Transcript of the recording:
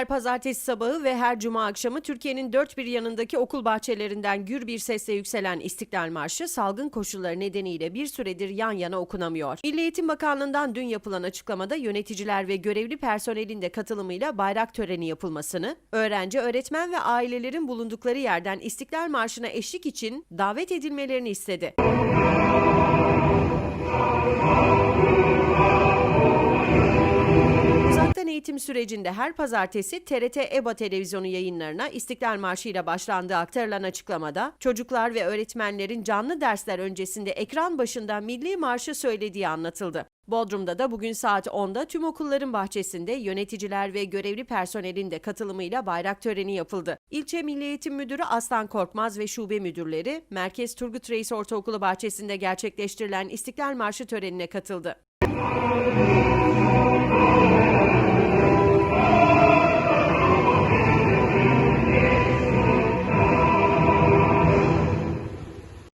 Her pazartesi sabahı ve her cuma akşamı Türkiye'nin dört bir yanındaki okul bahçelerinden gür bir sesle yükselen İstiklal Marşı salgın koşulları nedeniyle bir süredir yan yana okunamıyor. Milli Eğitim Bakanlığı'ndan dün yapılan açıklamada yöneticiler ve görevli personelin de katılımıyla bayrak töreni yapılmasını, öğrenci, öğretmen ve ailelerin bulundukları yerden İstiklal Marşı'na eşlik için davet edilmelerini istedi. Eğitim sürecinde her pazartesi TRT EBA televizyonu yayınlarına İstiklal Marşı ile başlandığı aktarılan açıklamada çocuklar ve öğretmenlerin canlı dersler öncesinde ekran başında Milli Marşı söylediği anlatıldı. Bodrum'da da bugün saat 10'da tüm okulların bahçesinde yöneticiler ve görevli personelin de katılımıyla bayrak töreni yapıldı. İlçe Milli Eğitim Müdürü Aslan Korkmaz ve şube müdürleri Merkez Turgut Reis Ortaokulu bahçesinde gerçekleştirilen İstiklal Marşı törenine katıldı.